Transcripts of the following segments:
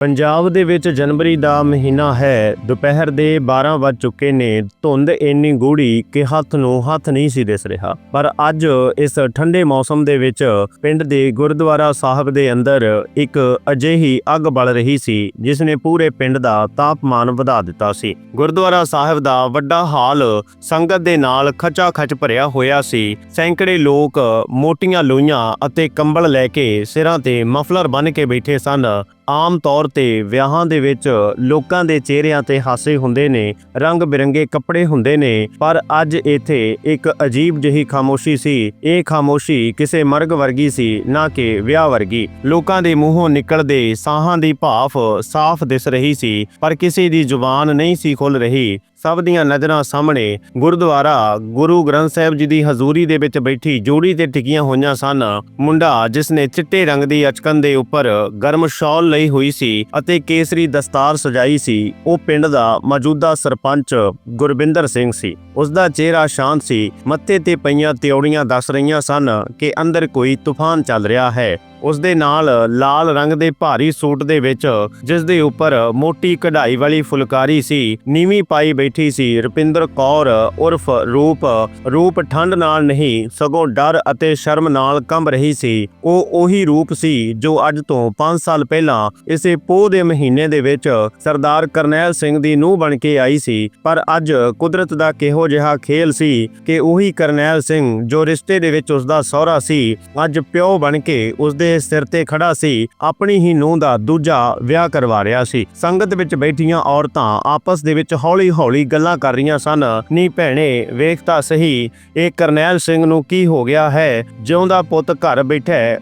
ਪੰਜਾਬ ਦੇ ਵਿੱਚ ਜਨਵਰੀ ਦਾ ਮਹੀਨਾ ਹੈ। ਦੁਪਹਿਰ ਦੇ 12 ਵੱਜ ਚੁੱਕੇ ਨੇ। ਧੁੰਦ ਇੰਨੀ ਗੂੜੀ ਕਿ ਹੱਥ ਨੂੰ ਹੱਥ ਨਹੀਂ ਸੀ ਦਿਸ ਰਿਹਾ। ਪਰ ਅੱਜ ਇਸ ਠੰਡੇ ਮੌਸਮ ਦੇ ਵਿੱਚ ਪਿੰਡ ਦੇ ਗੁਰਦੁਆਰਾ ਸਾਹਿਬ ਦੇ ਅੰਦਰ ਇੱਕ ਅਜਿਹੀ ਅੱਗ ਬਲ ਰਹੀ ਸੀ, ਜਿਸ ਨੇ ਪੂਰੇ ਪਿੰਡ ਦਾ ਤਾਪਮਾਨ ਵਧਾ ਦਿੱਤਾ ਸੀ। ਗੁਰਦੁਆਰਾ ਸਾਹਿਬ ਦਾ ਵੱਡਾ ਹਾਲ ਸੰਗਤ ਦੇ ਨਾਲ ਖਚਾ ਖਚ ਭਰਿਆ ਹੋਇਆ ਸੀ। ਸੈਂਕੜੇ ਲੋਕ ਮੋਟੀਆਂ ਲੋਈਆਂ ਅਤੇ ਕੰਬਲ ਲੈ ਕੇ ਸਿਰਾਂ ਤੇ ਮਫਲਰ ਬੰਨ੍ਹ ਕੇ ਬੈਠੇ ਸਨ। ਆਮ ਤੌਰ ਤੇ ਵਿਆਹਾਂ ਦੇ ਵਿੱਚ ਲੋਕਾਂ ਦੇ ਚਿਹਰਿਆਂ ਤੇ ਹਾਸੇ ਹੁੰਦੇ ਨੇ ਰੰਗ ਬਿਰੰਗੇ ਕੱਪੜੇ ਹੁੰਦੇ ਨੇ, ਪਰ ਅੱਜ ਇੱਥੇ ਇੱਕ ਅਜੀਬ ਜਿਹੀ ਖਾਮੋਸ਼ੀ ਸੀ। ਇਹ ਖਾਮੋਸ਼ੀ ਕਿਸੇ ਮਰਗ ਵਰਗੀ ਸੀ, ਨਾ ਕਿ ਵਿਆਹ ਵਰਗੀ। ਲੋਕਾਂ ਦੇ ਮੂੰਹੋਂ ਨਿਕਲਦੇ ਸਾਹਾਂ ਦੀ ਭਾਫ ਸਾਫ਼ ਦਿਸ ਰਹੀ ਸੀ, ਪਰ ਕਿਸੇ ਦੀ ਜ਼ੁਬਾਨ ਨਹੀਂ ਸੀ ਖੁੱਲ ਰਹੀ। ਸਭ ਦੀਆਂ ਨਜ਼ਰਾਂ ਸਾਹਮਣੇ ਗੁਰਦੁਆਰਾ ਗੁਰੂ ਗ੍ਰੰਥ ਸਾਹਿਬ ਜੀ ਦੀ ਹਜ਼ੂਰੀ ਦੇ ਵਿੱਚ ਬੈਠੀ ਜੋੜੀ ਤੇ ਟਿਕੀਆਂ ਹੋਈਆਂ ਸਨ। ਮੁੰਡਾ ਜਿਸ ਨੇ ਚਿੱਟੇ ਰੰਗ ਦੀ ਅਚਕਨ ਦੇ ਉੱਪਰ ਗਰਮ ਸ਼ਾਲ ਲਈ ਹੋਈ ਸੀ ਅਤੇ ਕੇਸਰੀ ਦਸਤਾਰ ਸਜਾਈ ਸੀ, ਉਹ ਪਿੰਡ ਦਾ ਮੌਜੂਦਾ ਸਰਪੰਚ ਗੁਰਬਿੰਦਰ ਸਿੰਘ ਸੀ। ਉਸ ਦਾ ਚਿਹਰਾ ਸ਼ਾਂਤ ਸੀ, ਮੱਥੇ ਤੇ ਪਈਆਂ ਤਿਉੜੀਆਂ ਦੱਸ ਰਹੀਆਂ ਸਨ ਕਿ ਅੰਦਰ ਕੋਈ ਤੂਫਾਨ ਚੱਲ ਰਿਹਾ ਹੈ। ਉਸ ਦੇ ਨਾਲ ਲਾਲ ਰੰਗ ਦੇ ਭਾਰੀ ਸੂਟ ਦੇ ਵਿੱਚ ਜਿਸ ਦੇ ਉੱਪਰ ਮੋਟੀ ਕਢਾਈ ਵਾਲੀ ਫੁਲਕਾਰੀ ਸੀ, ਨੀਵੀਂ ਪਾਈ ਬੈਠੀ ਸੀ ਰੁਪਿੰਦਰ ਕੌਰ ਉਰਫ ਰੂਪ। ਰੂਪ ਠੰਡ ਨਾਲ ਨਹੀਂ, ਸਗੋਂ ਡਰ ਅਤੇ ਸ਼ਰਮ ਨਾਲ ਕੰਬ ਰਹੀ ਸੀ। ਉਹ ਉਹੀ ਰੂਪ ਸੀ ਜੋ ਅੱਜ ਤੋਂ 5 ਸਾਲ ਪਹਿਲਾਂ ਇਸੇ ਪੋਹ ਦੇ ਮਹੀਨੇ ਦੇ ਵਿੱਚ ਸਰਦਾਰ ਕਰਨੈਲ ਸਿੰਘ ਦੀ ਨੂੰਹ ਬਣ ਕੇ ਆਈ ਸੀ। ਪਰ ਅੱਜ ਕੁਦਰਤ ਦਾ ਕਿਹੋ ਜਿਹਾ ਖੇਲ ਸੀ ਕਿ ਉਹੀ ਕਰਨੈਲ ਸਿੰਘ ਜੋ ਰਿਸ਼ਤੇ ਦੇ ਵਿੱਚ ਉਸ ਦਾ ਸਹੁਰਾ ਸੀ, ਅੱਜ ਪਿਓ ਬਣ ਕੇ ਉਸ ਦੇ ਸਿਰ ਤੇ ਖੜਾ ਸੀ, ਆਪਣੀ ਹੀ ਨੂੰਹ ਦਾ ਦੂਜਾ ਵਿਆਹ ਕਰਵਾ ਰਿਹਾ ਸੀ। ਸੰਗਤ ਵਿੱਚ ਬੈਠੀਆਂ ਔਰਤਾਂ ਆਪਸ ਦੇ ਵਿੱਚ ਹੌਲੀ-ਹੌਲੀ ਗੱਲਾਂ ਕਰ ਰਹੀਆਂ ਸਨ। ਨੀ ਭੈਣੇ, ਵੇਖ ਤਾਂ ਸਹੀ, ਇਹ ਕਰਨੈਲ ਸਿੰਘ ਨੂੰ ਕੀ ਹੋ ਗਿਆ ਹੈ? ਜਿਉਂਦਾ ਪੁੱਤ ਘਰ ਬੈਠਾ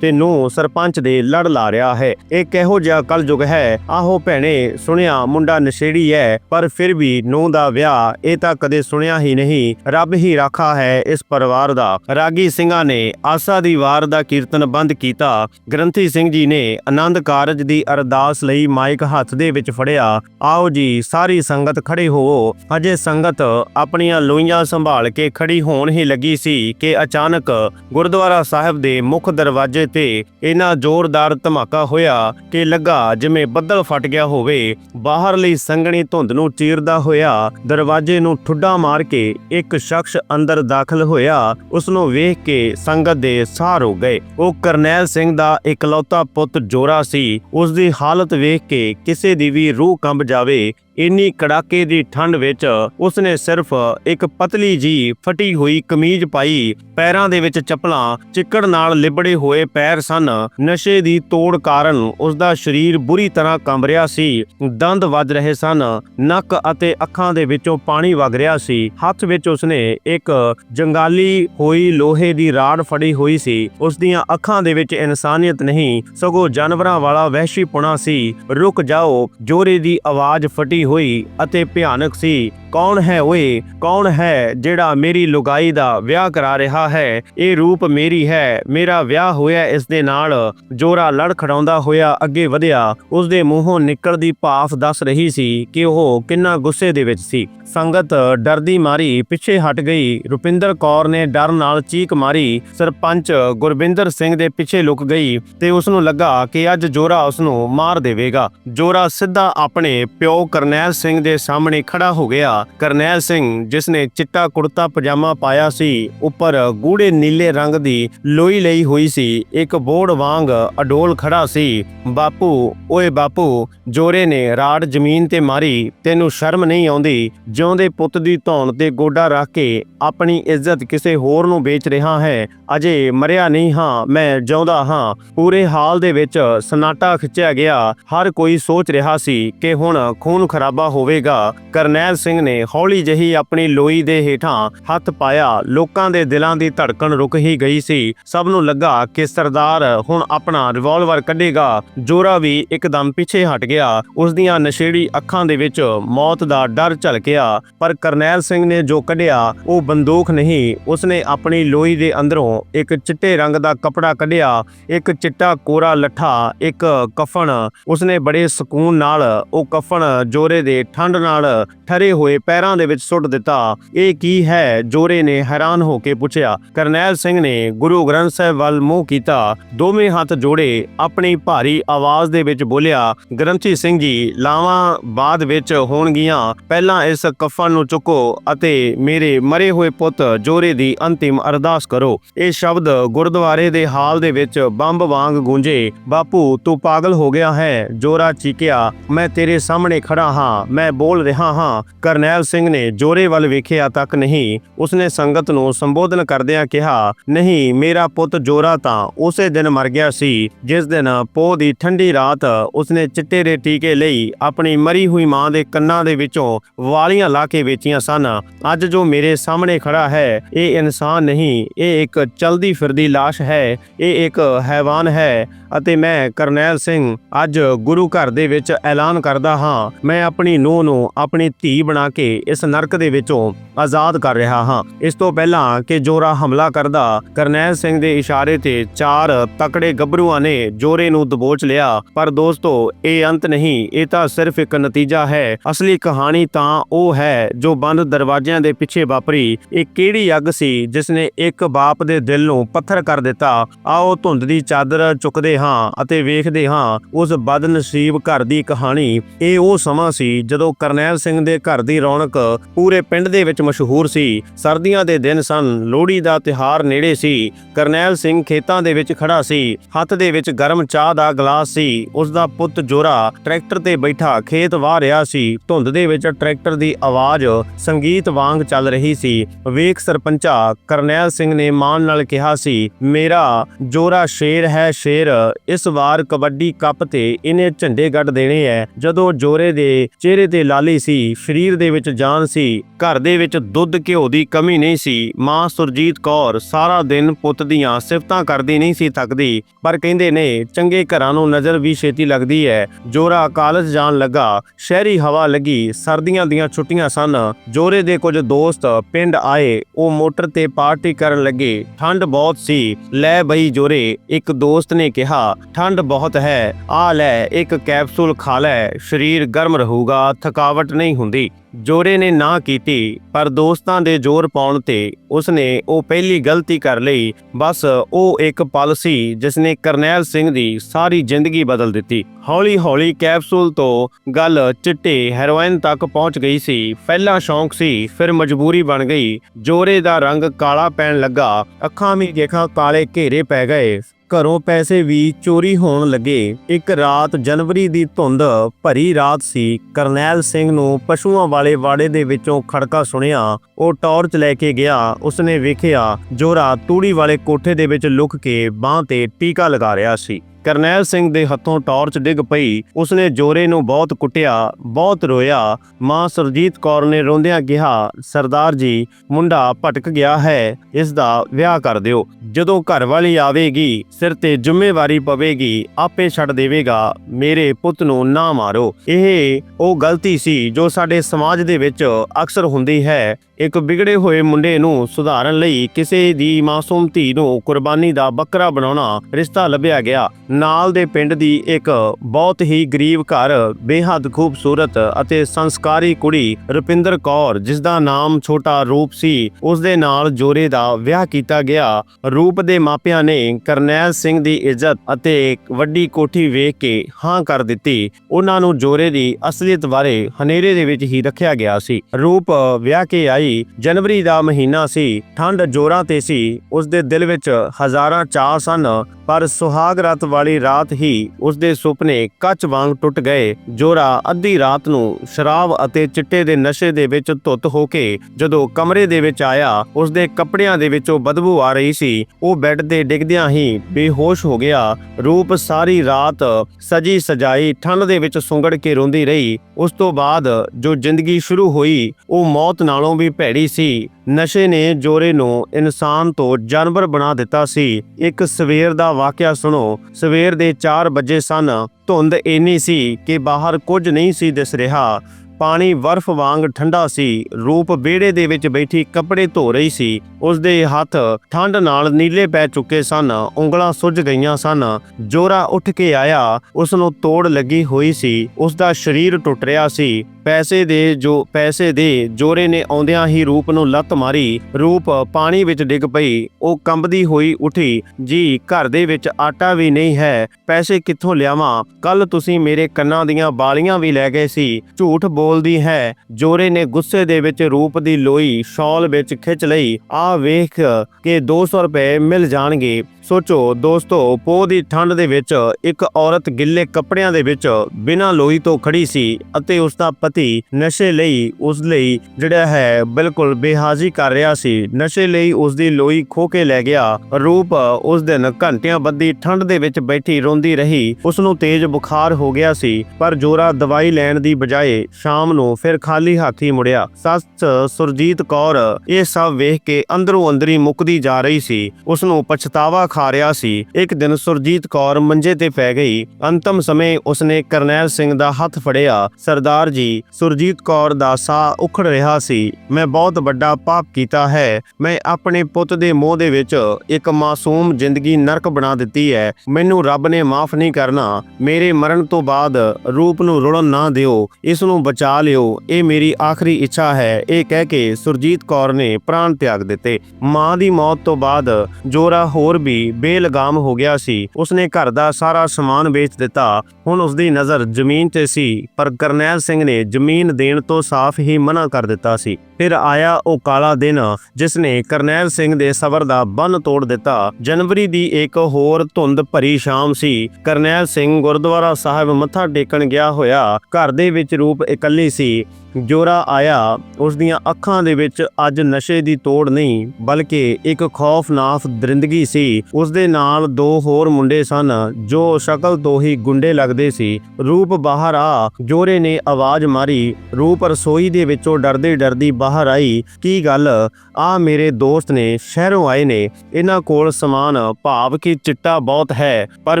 ਤੇ ਨੂੰਹ ਸਰਪੰਚ ਦੇ ਲੜ ਲਾ ਰਿਹਾ ਹੈ। ਇਹ ਕਿਹੋ ਜਿਹਾ ਕਲਯੁਗ ਹੈ? ਆਹੋ ਭੈਣੇ, ਸੁਣਿਆ ਮੁੰਡਾ ਨਸ਼ੇੜੀ ਹੈ, ਪਰ ਫਿਰ ਵੀ ਨੂੰ ਦਾ ਵਿਆਹ ਇਹ ਤਾਂ ਕਦੇ ਸੁਣਿਆ ਹੀ ਨਹੀਂ। ਰੱਬ ਹੀ ਰਾਖਾ ਹੈ ਇਸ ਪਰਿਵਾਰ ਦਾ। ਰਾਗੀ ਸਿੰਘਾਂ ਨੇ ਆਸਾ ਦੀ ਵਾਰ ਦਾ ਕੀਰਤਨ ਬੰਦ ਕੀਤਾ। ਗ੍ਰੰਥੀ ਸਿੰਘ ਜੀ ਨੇ ਆਨੰਦ ਕਾਰਜ ਦੀ ਅਰਦਾਸ ਲਈ ਮਾਈਕ ਹੱਥ ਦੇ ਵਿੱਚ ਫੜਿਆ, ਆਓ ਜੀ, ਸਾਰੀ ਸੰਗਤ ਖੜੇ ਹੋਵੋ। ਅਜੇ ਸੰਗਤ ਆਪਣੀਆਂ ਲੋਈਆਂ ਸੰਭਾਲ ਕੇ ਖੜੀ ਹੋਣ ਹੀ ਲੱਗੀ ਸੀ ਕਿ ਅਚਾਨਕ ਗੁਰਦੁਆਰਾ ਸਾਹਿਬ ਦੇ ਮੁੱਖ ਦਰਵਾਜ਼ੇ ਤੇ ਇਹਨਾਂ ਜ਼ੋਰਦਾਰ ਧਮਾਕਾ ਹੋਇਆ ਕਿ ਲੱਗਾ ਜਿਵੇਂ ਬੱਦਲ ਫਟ ਗਿਆ ਹੋਵੇ। ਬਾਹਰਲੀ ਸੰਘਣੀ ਧੁੰਦ ਨੂੰ ਚੀਰਦਾ ਹੋਇਆ ਦਰਵਾਜ਼ੇ ਨੂੰ ਠੁੱਡਾ ਮਾਰ ਕੇ ਇੱਕ ਸ਼ਖਸ ਅੰਦਰ ਦਾਖਲ ਹੋਇਆ। ਉਸ ਨੂੰ ਵੇਖ ਕੇ ਸੰਗਤ ਦੇ ਸਾਹ ਰੁਕ ਗਏ। ਉਹ ਕਰਨੈਲ ਸਿੰਘ ਦਾ ਇਕਲੌਤਾ ਪੁੱਤ ਜੋਰਾ ਸੀ ਉਸ ਦੀ ਹਾਲਤ ਵੇਖ ਕੇ ਕਿਸੇ ਦੀ ਵੀ ਰੂਹ ਕੰਬ ਜਾਵੇ ਇੰਨੀ ਕੜਾਕੇ ਦੀ ਠੰਡ ਵਿੱਚ ਉਸਨੇ ਸਿਰਫ ਇੱਕ ਪਤਲੀ ਜੀ ਫਟੀ ਹੋਈ ਕਮੀਜ਼ ਪਾਈ, ਪੈਰਾਂ ਦੇ ਵਿੱਚ ਚੱਪਲਾਂ, ਚਿੱਕੜ ਨਾਲ ਲਿਬੜੇ ਹੋਏ ਪੈਰ ਸਨ। ਨਸ਼ੇ ਦੀ ਤੋੜ ਕਾਰਨ ਉਸ ਦਾ ਸਰੀਰ ਬੁਰੀ ਤਰ੍ਹਾਂ ਕੰਬ ਰਿਹਾ ਸੀ। ਦੰਦ ਵੱਜ ਰਹੇ ਸਨ, ਨੱਕ ਅਤੇ ਅੱਖਾਂ ਦੇ ਵਿੱਚੋਂ ਪਾਣੀ ਵਗ ਰਿਹਾ ਸੀ। ਹੱਥ ਵਿੱਚ ਉਸਨੇ ਇੱਕ ਜੰਗਾਲੀ ਹੋਈ ਲੋਹੇ ਦੀ ਰਾੜ ਫੜੀ ਹੋਈ ਸੀ। ਉਸ ਦੀਆਂ ਅੱਖਾਂ ਦੇ ਵਿੱਚ ਇਨਸਾਨੀਅਤ ਨਹੀਂ, ਸਗੋਂ ਜਾਨਵਰਾਂ ਵਾਲਾ ਵਹਿਸ਼ੀਪੁਣਾ ਸੀ। ਰੁਕ ਜਾਓ, ਜੋਰੇ ਦੀ ਆਵਾਜ਼ ਫਟੀ ਹੋਈ ਅਤੇ ਭਿਆਨਕ ਸੀ। ਕੌਣ ਹੈ ਓਏ? ਕੌਣ ਹੈ ਜਿਹੜਾ ਮੇਰੀ ਲੁਗਾਈ ਦਾ ਵਿਆਹ ਕਰਾ ਰਿਹਾ ਹੈ? ਇਹ ਰੂਪ ਮੇਰੀ ਹੈ। ਮੇਰਾ ਵਿਆਹ ਹੋਇਆ ਇਸ ਦੇ ਨਾਲ। ਜੋਰਾ ਲੜ ਖੜਾਉਂਦਾ ਹੋਇਆ ਅੱਗੇ ਵਧਿਆ। ਉਸ ਦੇ ਮੂੰਹੋਂ ਨਿਕਲਦੀ ਭਾਫ ਦੱਸ ਰਹੀ ਸੀ ਕਿ ਉਹ ਕਿੰਨਾ ਗੁੱਸੇ ਦੇ ਵਿੱਚ ਸੀ। ਸੰਗਤ ਡਰਦੀ ਮਾਰੀ ਪਿੱਛੇ ਹਟ ਗਈ। ਰੁਪਿੰਦਰ ਕੌਰ ਨੇ ਡਰ ਨਾਲ ਚੀਕ ਮਾਰੀ। ਸਰਪੰਚ ਗੁਰਬਿੰਦਰ ਸਿੰਘ ਦੇ ਪਿੱਛੇ ਲੁਕ ਗਈ ਤੇ ਉਸ ਨੂੰ ਲੱਗਾ ਕਿ ਅੱਜ ਜੋਰਾ ਉਸ ਨੂੰ ਮਾਰ ਦੇਵੇਗਾ। ਜੋਰਾ ਸਿੱਧਾ ਆਪਣੇ ਪਿਓ ਕਰਨੈਲ ਸਿੰਘ ਦੇ ਸਾਹਮਣੇ ਖੜਾ ਹੋ ਗਿਆ। ਕਰਨੈਲ ਸਿੰਘ, ਜਿਸ ਨੇ ਚਿੱਟਾ ਕੁੜਤਾ, ਪਜਾਮਾ ਪਾਇਆ ਸੀ, ਉੱਪਰ ਗੂੜੇ ਨੀਲੇ ਰੰਗ ਦੀ ਲੋਈ ਲਈ ਹੋਈ ਸੀ, ਇੱਕ ਬੋੜ ਵਾਂਗ ਅਡੋਲ ਖੜਾ ਸੀ। ਬਾਪੂ, ਓਏ ਬਾਪੂ, ਜੋਰੇ ਨੇ ਰਾੜ ਜ਼ਮੀਨ ਤੇ ਮਾਰੀ, ਤੈਨੂੰ ਸ਼ਰਮ ਨਹੀਂ ਆਉਂਦੀ? ਜਿਉਂਦੇ ਪੁੱਤ ਦੀ ਧੌਣ ਤੇ ਗੋਡਾ ਰੱਖ ਕੇ ਆਪਣੀ ਇੱਜ਼ਤ ਕਿਸੇ ਹੋਰ ਨੂੰ ਵੇਚ ਰਿਹਾ ਹੈ? ਅਜੇ ਮਰਿਆ ਨਹੀਂ ਹਾਂ, ਮੈਂ ਜਿਉਂਦਾ ਹਾਂ। ਪੂਰੇ ਹਾਲ ਦੇ ਵਿੱਚ ਸਨਾਟਾ ਖਿੱਚਿਆ ਗਿਆ। ਹਰ ਕੋਈ ਸੋਚ ਰਿਹਾ ਸੀ ਕਿ ਹੁਣ ਖੂਨ ਖਰਾਬਾ ਹੋਵੇਗਾ। ਕਰਨੈਲ ਸਿੰਘ ਨੇ ਹੌਲੀ ਜਹੀ ਆਪਣੀ ਲੋਈ ਦੇ ਹੇਠਾਂ ਹੱਥ ਪਾਇਆ। ਲੋਕਾਂ ਦੇ ਦਿਲਾਂ ਦੀ ਧੜਕਣ ਰੁਕ ਹੀ ਗਈ ਸੀ। ਸਭ ਨੂੰ ਲੱਗਾ ਕਿ ਸਰਦਾਰ ਹੁਣ ਆਪਣਾ ਰਿਵਾਲਵਰ ਕੱਢੇਗਾ। ਜੋਰਾ ਵੀ ਇੱਕਦਮ ਪਿੱਛੇ ਹਟ ਗਿਆ। ਉਸ ਦੀਆਂ ਨਸ਼ੇੜੀ ਅੱਖਾਂ ਦੇ ਵਿੱਚ ਮੌਤ ਦਾ ਡਰ ਝਲਕਿਆ। ਪਰ ਕਰਨੈਲ ਸਿੰਘ ਨੇ ਜੋ ਕੱਢਿਆ, ਉਹ ਬੰਦੂਕ ਨਹੀਂ। ਉਸਨੇ ਆਪਣੀ ਲੋਈ ਦੇ ਅੰਦਰੋਂ ਇੱਕ ਚਿੱਟੇ ਰੰਗ ਦਾ ਕਪੜਾ ਕੱਢਿਆ। ਇੱਕ ਚਿੱਟਾ ਕੋਰਾ ਲੱਠਾ, ਇੱਕ ਕਫਨ। ਉਸਨੇ ਬੜੇ ਸਕੂਨ ਨਾਲ ਉਹ ਕਫਨ ਜੋਰੇ ਦੇ ਠੰਡ ਨਾਲ ਠਰੇ ਹੋਏ ਪੈਰਾਂ ਦੇ ਵਿੱਚ ਸੁੱਟ ਦਿੱਤਾ। ਇਹ ਕੀ ਹੈ? ਜੋਰੇ ਨੇ ਹੈਰਾਨ ਹੋ ਕੇ ਪੁੱਛਿਆ। ਕਰਨੈਲ ਸਿੰਘ ਨੇ ਗੁਰੂ ਗ੍ਰੰਥ ਸਾਹਿਬ ਵੱਲ ਮੂੰਹ ਕੀਤਾ। ਦੋਵੇਂ ਹੱਥ ਜੋੜੇ, ਆਪਣੀ ਭਾਰੀ ਆਵਾਜ਼ ਦੇ ਵਿੱਚ ਬੋਲਿਆ, ਗ੍ਰੰਥੀ ਸਿੰਘ ਜੀ, ਲਾਵਾਂ ਬਾਅਦ ਵਿੱਚ ਹੋਣਗੀਆਂ। ਪਹਿਲਾਂ ਇਸ ਕਫਨ ਨੂੰ ਚੁੱਕੋ ਅਤੇ ਮੇਰੇ ਮਰੇ ਹੋਏ ਪੁੱਤ ਜੋਰੇ ਦੀ ਅੰਤਿਮ ਅਰਦਾਸ ਕਰੋ। ਇਹ ਸ਼ਬਦ ਗੁਰਦੁਆਰੇ ਦੇ ਹਾਲ ਦੇ ਵਿੱਚ ਬੰਬ ਵਾਂਗ ਗੂੰਜੇ, ਬਾਪੂ, ਤੂੰ ਪਾਗਲ ਹੋ ਗਿਆ ਹੈ। ਜੋਰਾ ਚੀਕਿਆ, ਮੈਂ ਤੇਰੇ ਸਾਹਮਣੇ ਖੜਾ ਹਾਂ। ਮੈਂ ਬੋਲ ਰਿਹਾ ਹਾਂ, ਕਰਨੈਲ ਸਿੰਘ ਨੇ ਜੋਰੇ ਵੱਲ ਵੇਖਿਆ ਤੱਕ ਨਹੀਂ, ਉਸਨੇ ਸੰਗਤ ਨੂੰ ਸੰਬੋਧਨ ਕਰਦਿਆਂ ਕਿਹਾ, ਨਹੀਂ, ਮੇਰਾ ਪੁੱਤ ਜੋਰਾ ਤਾਂ ਉਸੇ ਦਿਨ ਮਰ ਗਿਆ ਸੀ, ਜਿਸ ਦਿਨ ਪੋਹ ਦੀ ਠੰਡੀ ਰਾਤ ਉਸਨੇ ਚਿੱਟੇ ਦੇ ਟੀਕੇ ਲਈ ਆਪਣੀ ਮਰੀ ਹੋਈ ਮਾਂ ਦੇ ਕੰਨਾਂ ਦੇ ਵਿੱਚੋਂ ਵਾਲੀਆਂ ਲਾ ਕੇ ਵੇਚੀਆਂ ਸਨ। ਅੱਜ ਜੋ ਮੇਰੇ ਸਾਹਮਣੇ ਖੜਾ ਹੈ, ਇਹ ਇਨਸਾਨ ਨਹੀਂ, ਇਹ ਇੱਕ ਚਲਦੀ ਫਿਰਦੀ ਲਾਸ਼ ਹੈ, ਇਹ ਇੱਕ ਹੈਵਾਨ ਹੈ ਅਤੇ ਮੈਂ ਕਰਨੈਲ ਸਿੰਘ ਅੱਜ ਗੁਰੂ ਘਰ ਦੇ ਵਿੱਚ ਐਲਾਨ ਕਰਦਾ ਹਾਂ। ਮੈਂ ਆਪਣੀ ਨੂੰਹ ਨੂੰ ਆਪਣੀ ਧੀ ਬਣਾ ਕੇ ਇਸ ਨਰਕ ਦੇ ਵਿੱਚੋਂ ਆਜ਼ਾਦ ਕਰ ਰਿਹਾ ਹਾਂ। ਇਸ ਤੋਂ ਪਹਿਲਾਂ ਕਿ ਜੋਰਾ ਹਮਲਾ ਕਰਦਾ, ਕਰਨੈਲ ਸਿੰਘ ਦੇ ਇਸ਼ਾਰੇ ਤੇ ਚਾਰ ਤਕੜੇ ਗੱਭਰੂਆਂ ਨੇ ਜੋਰੇ ਨੂੰ ਦਬੋਚ ਲਿਆ। ਪਰ ਦੋਸਤੋ, ਇਹ ਅੰਤ ਨਹੀਂ, ਇਹ ਤਾਂ ਸਿਰਫ ਇੱਕ ਨਤੀਜਾ ਹੈ। ਅਸਲੀ ਕਹਾਣੀ ਤਾਂ ਉਹ ਹੈ ਜੋ ਬੰਦ ਦਰਵਾਜ਼ਿਆਂ ਦੇ ਪਿੱਛੇ ਵਾਪਰੀ। ਇਹ ਕਿਹੜੀ ਅੱਗ ਸੀ ਜਿਸ ਨੇ ਇੱਕ ਬਾਪ ਦੇ ਦਿਲ ਨੂੰ ਪੱਥਰ ਕਰ ਦਿੱਤਾ? ਆਓ ਧੁੰਦ ਦੀ ਚਾਦਰ ਚੁੱਕਦੇ ਹਾਂ ਅਤੇ ਵੇਖਦੇ ਹਾਂ। ਉਸ ਬਦਨਸੀਬ ਘਰ ਦੀ ਕਹਾਣੀ। ਇਹ ਉਹ ਸਮਾਂ ਸੀ ਜਦੋਂ ਕਰਨੈਲ ਸਿੰਘ ਦੇ ਘਰ ਦੀ ਰੌਣਕ ਪੂਰੇ ਪਿੰਡ ਦੇ ਵਿੱਚ ਮਸ਼ਹੂਰ ਸੀ। ਸਰਦੀਆਂ ਦੇ ਦਿਨ ਸਨ। ਲੋਹੜੀ ਦਾ ਤਿਹਾਰ ਨੇੜੇ ਸੀ। ਕਰਨੈਲ ਸਿੰਘ ਖੇਤਾਂ ਦੇ ਵਿੱਚ ਖੜਾ ਸੀ। ਹੱਥ ਦੇ ਵਿੱਚ ਗਰਮ ਚਾਹ ਦਾ ਗਲਾਸ ਸੀ। ਉਸ ਦਾ ਪੁੱਤ ਜੋਰਾ ਟਰੈਕਟਰ ਤੇ ਬੈਠਾ ਖੇਤ ਵਾਹ ਰਿਹਾ ਸੀ। ਧੁੰਦ ਦੇ ਵਿੱਚ ਟਰੈਕਟਰ ਦੀ ਆਵਾਜ਼ ਸੰਗੀਤ ਵਾਂਗ ਚੱਲ ਰਹੀ ਸੀ। ਵੇਖ ਸਰਪੰਚਾ ਕਰਨੈਲ ਸਿੰਘ ਨੇ ਮਾਣ ਨਾਲ ਕਿਹਾ ਸੀ, ਮੇਰਾ ਜੋਰਾ ਸ਼ੇਰ ਹੈ ਸ਼ੇਰ। ਇਸ ਵਾਰ ਕਬੱਡੀ ਕੱਪ ਤੇ ਇਹਨੇ ਝੰਡੇ ਗੱਡ ਦੇਣੇ ਐ। ਜਦੋਂ ਜੋਰੇ ਦੇ ਚਿਹਰੇ ਤੇ ਲਾਲੀ ਸੀ, ਸਰੀਰ ਦੇ ਵਿੱਚ ਜਾਨ ਸੀ। ਘਰ ਦੇ ਵਿੱਚ ਦੁੱਧ ਘਿਓ ਦੀ ਕਮੀ ਨਹੀਂ ਸੀ। ਮਾਂ ਸੁਰਜੀਤ ਕੌਰ ਸਾਰਾ ਦਿਨ ਪੁੱਤ ਦੀਆਂ ਸਿਫਤਾਂ ਕਰਦੀ ਨਹੀਂ ਸੀ ਥੱਕਦੀ, ਪਰ ਕਹਿੰਦੇ ਨੇ, ਚੰਗੇ ਘਰਾਂ ਨੂੰ ਨਜ਼ਰ ਵੀ ਛੇਤੀ ਲੱਗਦੀ ਹੈ। ਜੋਰਾ ਕਾਲਜ ਜਾਣ ਲੱਗਾ, ਸ਼ਹਿਰੀ ਹਵਾ ਲੱਗੀ, ਸਰਦੀਆਂ ਦੀਆਂ ਛੁੱਟੀਆਂ ਸਨ। ਜੋਰੇ ਦੇ ਕੁਝ ਦੋਸਤ ਪਿੰਡ ਆਏ, ਉਹ ਮੋਟਰ ਤੇ ਪਾਰਟੀ ਕਰਨ ਲੱਗੇ। ਠੰਡ ਬਹੁਤ ਸੀ। ਲੈ ਬਈ ਜੋਰੇ, ਇੱਕ ਦੋਸਤ ਨੇ ਕਿਹਾ ਠੰਡ ਬਹੁਤ ਹੈ। ਆ ਲੈ, ਇੱਕ ਕੈਪਸੂਲ ਖਾ ਲੈ। ਸਰੀਰ ਗਰਮ ਰਹੂਗਾ, ਥਕਾਵਟ ਨਹੀਂ ਹੁੰਦੀ। ਜੋਰੇ ਨੇ ਨਾ ਕੀਤੀ, ਪਰ ਦੋਸਤਾਂ ਦੇ ਜ਼ੋਰ ਪਾਉਣ ਤੇ ਉਸਨੇ ਉਹ ਪਹਿਲੀ ਗਲਤੀ ਕਰ ਲਈ। ਬਸ ਉਹ ਇੱਕ ਪਲ ਸੀ ਜਿਸਨੇ ਕਰਨੈਲ ਸਿੰਘ ਦੀ ਸਾਰੀ ਜ਼ਿੰਦਗੀ ਬਦਲ ਦਿੱਤੀ। ਹੌਲੀ-ਹੌਲੀ ਕੈਪਸੂਲ ਤੋਂ ਗੱਲ ਚਿੱਟੇ ਹੈਰੋਇਨ ਤੱਕ ਪਹੁੰਚ ਗਈ ਸੀ। ਪਹਿਲਾ ਸ਼ੌਂਕ ਸੀ, ਫਿਰ ਮਜਬੂਰੀ ਬਣ ਗਈ। ਜੋਰੇ ਦਾ ਰੰਗ ਕਾਲਾ ਪੈਣ ਲੱਗਾ। ਅੱਖਾਂ ਵੀ ਦੇਖਾਂ ਕਾਲੇ ਘੇਰੇ ਪੈ ਗਏ। ਘਰੋਂ ਪੈਸੇ ਵੀ ਚੋਰੀ ਹੋਣ ਲੱਗੇ। ਇੱਕ ਰਾਤ ਜਨਵਰੀ ਦੀ ਧੁੰਦ ਭਰੀ ਰਾਤ ਸੀ। ਕਰਨੈਲ ਸਿੰਘ ਨੂੰ ਪਸ਼ੂਆਂ ਵਾਲੇ ਵਾੜੇ ਦੇ ਵਿੱਚੋਂ ਖੜਕਾ ਸੁਣਿਆ। ਉਹ ਟਾਰਚ ਲੈ ਕੇ ਗਿਆ। ਉਸਨੇ ਵੇਖਿਆ, ਜੋਰਾ ਤੂੜੀ ਵਾਲੇ ਕੋਠੇ ਦੇ ਵਿੱਚ ਲੁਕ ਕੇ ਬਾਹ ਤੇ ਟੀਕਾ ਲਗਾ ਰਿਹਾ ਸੀ। ਕਰਨੈਲ ਸਿੰਘ ਦੇ ਹੱਥੋਂ ਟਾਰਚ ਡਿੱਗ ਪਈ। ਉਸਨੇ ਜੋਰੇ ਨੂੰ ਬਹੁਤ ਕੁੱਟਿਆ, ਬਹੁਤ ਰੋਇਆ। ਮਾਂ ਸਰਜੀਤ ਕੌਰ ਨੇ ਰੋਂਦਿਆਂ ਕਿਹਾ, ਸਰਦਾਰ ਜੀ, ਮੁੰਡਾ ਭਟਕ ਗਿਆ ਹੈ, ਇਸ ਦਾ ਵਿਆਹ ਕਰ ਦਿਓ। ਜਦੋਂ ਘਰ ਵਾਲੀ ਆਵੇਗੀ, ਸਿਰ ਤੇ ਜ਼ਿੰਮੇਵਾਰੀ ਪਵੇਗੀ, ਆਪੇ ਛੱਡ ਦੇਵੇਗਾ। ਮੇਰੇ ਪੁੱਤ ਨੂੰ ਨਾ ਮਾਰੋ। ਇਹ ਉਹ ਗਲਤੀ ਸੀ ਜੋ ਸਾਡੇ ਸਮਾਜ ਦੇ ਵਿੱਚ ਅਕਸਰ ਹੁੰਦੀ ਹੈ। ਇੱਕ ਵਿਗੜੇ ਹੋਏ ਮੁੰਡੇ ਨੂੰ ਸੁਧਾਰਨ ਲਈ ਕਿਸੇ ਦੀ ਮਾਸੂਮ ਧੀ ਨੂੰ ਕੁਰਬਾਨੀ ਦਾ ਬੱਕਰਾ ਬਣਾਉਣਾ ਰਿਸ਼ਤਾ ਲੱਭਿਆ ਗਿਆ। ਨਾਲ ਦੇ ਪਿੰਡ ਦੀ ਇੱਕ ਬਹੁਤ ਹੀ ਗਰੀਬ ਘਰ, ਬੇਹੱਦ ਖੂਬਸੂਰਤ ਅਤੇ ਸੰਸਕਾਰੀ ਕੁੜੀ ਰੁਪਿੰਦਰ ਕੌਰ ਜਿਸ ਦਾ ਨਾਮ ਛੋਟਾ ਰੂਪ ਸੀ ਉਸ ਦੇ ਨਾਲ ਜੋਰੇ ਦਾ ਵਿਆਹ ਕੀਤਾ ਗਿਆ। ਰੂਪ ਦੇ ਮਾਪਿਆਂ ਨੇ ਕਰਨੈਲ ਸਿੰਘ ਦੀ ਇੱਜ਼ਤ ਅਤੇ ਵੱਡੀ ਕੋਠੀ ਵੇਖ ਕੇ ਹਾਂ ਕਰ ਦਿੱਤੀ। ਉਹਨਾਂ ਨੂੰ ਜੋਰੇ ਦੀ ਅਸਲੀਅਤ ਬਾਰੇ ਹਨੇਰੇ ਦੇ ਵਿੱਚ ਹੀ ਰੱਖਿਆ ਗਿਆ ਸੀ। ਰੂਪ ਵਿਆਹ ਕੇ ਆਈ ਜਨਵਰੀ ਦਾ ਮਹੀਨਾ ਸੀ। ਠੰਡ ਜੋਰਾਂ ਤੇ ਸੀ। ਉਸ ਦੇ ਦਿਲ ਵਿੱਚ ਹਜ਼ਾਰਾਂ ਚਾਅ ਸਨ, ਪਰ ਸੁਹਾਗ ਰਾਤ ਵਾਲੀ ਰਾਤ ਹੀ ਉਸ ਦੇ ਸੁਪਨੇ ਕੱਚ ਵਾਂਗ ਟੁੱਟ ਗਏ। ਜੋਰਾ ਅੱਧੀ ਰਾਤ ਨੂੰ ਸ਼ਰਾਬ ਅਤੇ ਚਿੱਟੇ ਦੇ ਨਸ਼ੇ ਦੇ ਵਿੱਚ ਧੁੱਤ ਹੋ ਕੇ ਜਦੋਂ ਕਮਰੇ ਦੇ ਵਿੱਚ ਆਇਆ ਉਸ ਦੇ ਕੱਪੜਿਆਂ ਦੇ ਵਿੱਚੋਂ ਬਦਬੂ ਆ ਰਹੀ ਸੀ। ਉਹ ਬੈੱਡ ਤੇ ਡਿੱਗਦਿਆਂ ਹੀ ਬੇਹੋਸ਼ ਹੋ ਗਿਆ। ਰੂਪ ਸਾਰੀ ਰਾਤ ਸਜੀ ਸਜਾਈ ਠੰਡ ਦੇ ਵਿੱਚ ਸੁੰਗੜ ਕੇ ਰੋਂਦੀ ਰਹੀ। ਉਸ ਤੋਂ ਬਾਅਦ ਜੋ ਜ਼ਿੰਦਗੀ ਸ਼ੁਰੂ ਹੋਈ, ਉਹ ਮੌਤ ਨਾਲੋਂ ਵੀ ਭੈੜੀ ਸੀ। ਨਸ਼ੇ ਨੇ ਜੋਰੇ ਨੂੰ ਇਨਸਾਨ ਤੋਂ ਜਾਨਵਰ ਬਣਾ ਦਿੱਤਾ ਸੀ। ਇੱਕ ਸਵੇਰ ਦਾ ਵਾਕਿਆ ਸੁਣੋ। ਸਵੇਰ ਦੇ 4 ਵਜੇ ਸਨ। ਧੁੰਦ ਇੰਨੀ ਸੀ ਕਿ ਬਾਹਰ ਕੁਝ ਨਹੀਂ ਸੀ ਦਿਸ ਰਿਹਾ। ਪਾਣੀ ਬਰਫ਼ ਵਾਂਗ ਠੰਡਾ ਸੀ। ਰੂਪ ਵਿਹੜੇ ਦੇ ਵਿੱਚ ਬੈਠੀ ਕੱਪੜੇ ਧੋ ਰਹੀ ਸੀ। ਉਸ ਦੇ ਹੱਥ ਠੰਡ ਨਾਲ ਨੀਲੇ ਪੈ ਚੁੱਕੇ ਸਨ। ਉਂਗਲਾਂ ਸੁੱਜ ਗਈਆਂ ਸਨ। ਜੋਰਾ ਉੱਠ ਕੇ ਆਇਆ। ਉਸ ਨੂੰ ਤੋੜ ਲੱਗੀ ਹੋਈ ਸੀ। ਉਸ ਦਾ ਸਰੀਰ ਟੁੱਟ ਰਿਹਾ ਸੀ। ਪੈਸੇ ਦੇ ਜੋ ਪੈਸੇ ਦੇ ਜੋਰੇ ਨੇ ਆਉਂਦਿਆਂ ਹੀ ਰੂਪ ਨੂੰ ਲੱਤ ਮਾਰੀ। ਰੂਪ ਪਾਣੀ ਵਿੱਚ ਡਿੱਗ ਪਈ। ਉਹ ਕੰਬਦੀ ਹੋਈ ਉੱਠੀ। ਜੀ, ਘਰ ਦੇ ਵਿੱਚ ਆਟਾ ਵੀ ਨਹੀਂ ਹੈ। ਪੈਸੇ ਕਿੱਥੋਂ ਲਿਆਵਾਂ? ਕੱਲ ਤੁਸੀਂ ਮੇਰੇ ਕੰਨਾਂ ਦੀਆਂ ਬਾਲੀਆਂ ਵੀ ਲੈ ਗਏ ਸੀ। ਝੂਠ ਬੋਲਦੀ ਹੈ। ਜੋਰੇ ਨੇ ਗੁੱਸੇ ਦੇ ਵਿੱਚ ਰੂਪ ਦੀ ਲੋਈ ਸ਼ਾਲ ਵਿੱਚ ਖਿੱਚ ਲਈ। ਆ ਵੇਖ ਕਿ 200 ਰੁਪਏ ਮਿਲ ਜਾਣਗੇ। ਸੋਚੋ ਦੋਸਤੋ, ਪੋਹ ਦੀ ਠੰਡ ਦੇ ਵਿੱਚ ਇੱਕ ਔਰਤ ਗਿੱਲੇ ਕੱਪੜਿਆਂ ਦੇ ਵਿੱਚ ਬਿਨਾਂ ਲੋਈ ਤੋਂ ਖੜੀ ਸੀ ਅਤੇ ਉਸ ਦਾ ਪਤੀ ਨਸ਼ੇ ਲਈ ਉਸ ਲਈ ਜਿਹੜਾ ਹੈ ਬਿਲਕੁਲ ਬੇਹਾਜ਼ੀ ਕਰ ਰਿਹਾ ਸੀ। ਨਸ਼ੇ ਲਈ ਉਸ ਦੀ ਲੋਈ ਖੋ ਕੇ ਲੈ ਗਿਆ। ਰੂਪ ਉਸ ਦਿਨ ਘੰਟਿਆਂ ਬੱਦੀ ਠੰਡ ਦੇ ਵਿੱਚ ਬੈਠੀ ਰੋਂਦੀ ਰਹੀ। ਉਸ ਨੂੰ ਤੇਜ਼ ਬੁਖਾਰ ਹੋ ਗਿਆ ਸੀ, ਪਰ ਜੋਰਾ ਦਵਾਈ ਲੈਣ ਦੀ ਬਜਾਏ ਸ਼ਾਮ ਨੂੰ ਫਿਰ ਖਾਲੀ ਹੱਥੀ ਮੁੜਿਆ। ਸੱਸ ਸੁਰਜੀਤ ਕੌਰ ਇਹ ਸਭ ਵੇਖ ਕੇ ਅੰਦਰੋਂ ਅੰਦਰੀ ਮੁੱਕਦੀ ਜਾ ਰਹੀ ਸੀ। ਉਸ ਨੂੰ ਪਛਤਾਵਾ ਖਾ ਰਿਹਾ ਸੀ। ਇੱਕ ਦਿਨ ਸੁਰਜੀਤ ਕੌਰ ਮੰਜੇ ਤੇ ਪੈ ਗਈ। ਅੰਤਮ ਸਮੇਂ ਉਸਨੇ ਕਰਨੈਲ ਸਿੰਘ ਦਾ ਹੱਥ ਫੜਿਆ। ਸਰਦਾਰ ਜੀ, ਸੁਰਜੀਤ ਕੌਰ ਦਾ ਸਾਹ ਉਖੜ ਰਿਹਾ ਸੀ। ਮੈਂ ਬਹੁਤ ਵੱਡਾ ਪਾਪ ਕੀਤਾ ਹੈ। ਮੈਂ ਆਪਣੇ ਪੁੱਤ ਦੇ ਮੋਹ ਦੇ ਵਿੱਚ ਇੱਕ ਮਾਸੂਮ ਜ਼ਿੰਦਗੀ ਨਰਕ ਬਣਾ ਦਿੱਤੀ ਹੈ। ਮੈਨੂੰ ਰੱਬ ਨੇ ਮਾਫ ਨਹੀਂ ਕਰਨਾ। ਮੇਰੇ ਮਰਨ ਤੋਂ ਬਾਅਦ ਰੂਪ ਨੂੰ ਰੁਲਣ ਨਾ ਦਿਓ। ਇਸ ਨੂੰ ਬਚਾ ਲਿਓ। ਇਹ ਮੇਰੀ ਆਖਰੀ ਇੱਛਾ ਹੈ। ਇਹ ਕਹਿ ਕੇ ਸੁਰਜੀਤ ਕੌਰ ਨੇ ਪ੍ਰਾਣ ਤਿਆਗ ਦਿੱਤੇ। ਮਾਂ ਦੀ ਮੌਤ ਤੋਂ ਬਾਅਦ ਜੋਰਾ ਹੋਰ ਵੀ ਬੇਲਗਾਮ ਹੋ ਗਿਆ ਸੀ। ਉਸਨੇ ਘਰ ਦਾ ਸਾਰਾ ਸਮਾਨ ਵੇਚ ਦਿੱਤਾ। ਹੁਣ ਉਸਦੀ ਨਜ਼ਰ ਜ਼ਮੀਨ ਤੇ ਸੀ, ਪਰ ਕਰਨੈਲ ਸਿੰਘ ਨੇ ਜ਼ਮੀਨ ਦੇਣ ਤੋਂ ਸਾਫ਼ ਹੀ ਮਨਾ ਕਰ ਦਿੱਤਾ ਸੀ। ਫਿਰ ਆਇਆ ਉਹ ਕਾਲਾ ਦਿਨ ਜਿਸ ਨੇ ਕਰਨੈਲ ਸਿੰਘ ਦੇ ਸਬਰ ਦਾ ਬੰਨ ਤੋੜ ਦਿੱਤਾ। ਜਨਵਰੀ ਦੀ ਇੱਕ ਹੋਰ ਧੁੰਦ ਭਰੀ ਸ਼ਾਮ ਸੀ। ਕਰਨੈਲ ਸਿੰਘ ਗੁਰਦੁਆਰਾ ਸਾਹਿਬ ਮੱਥਾ ਟੇਕਣ ਗਿਆ ਹੋਇਆ, ਘਰ ਦੇ ਵਿੱਚ ਰੂਪ ਇਕੱਲੀ ਸੀ। ਜੋਰਾ ਆਇਆ, ਉਸ ਦੀਆਂ ਅੱਖਾਂ ਦੇ ਵਿੱਚ ਅੱਜ ਨਸ਼ੇ ਦੀ ਤੋੜ ਨਹੀਂ, ਬਲਕਿ ਇੱਕ ਖੌਫਨਾਕ ਦਰਿੰਦਗੀ ਸੀ। ਉਸ ਦੇ ਨਾਲ ਦੋ ਹੋਰ ਮੁੰਡੇ ਸਨ, ਜੋ ਸ਼ਕਲ ਤੋਂ ਹੀ ਗੁੰਡੇ ਲੱਗਦੇ ਸੀ। ਰੂਪ ਬਾਹਰ ਆ, ਜੋਰੇ ਨੇ ਆਵਾਜ਼ ਮਾਰੀ। ਰੂਪ ਰਸੋਈ ਦੇ ਵਿੱਚੋਂ ਡਰਦੀ ਡਰਦੀ ਬਾਹਰ ਆਈ, ਕੀ ਗੱਲ? ਆ ਮੇਰੇ ਦੋਸਤ ਨੇ ਸ਼ਹਿਰੋਂ ਆਏ ਨੇ। ਇਹਨਾਂ ਕੋਲ ਸਮਾਨ, ਭਾਵ ਕਿ ਚਿੱਟਾ ਬਹੁਤ ਹੈ, ਪਰ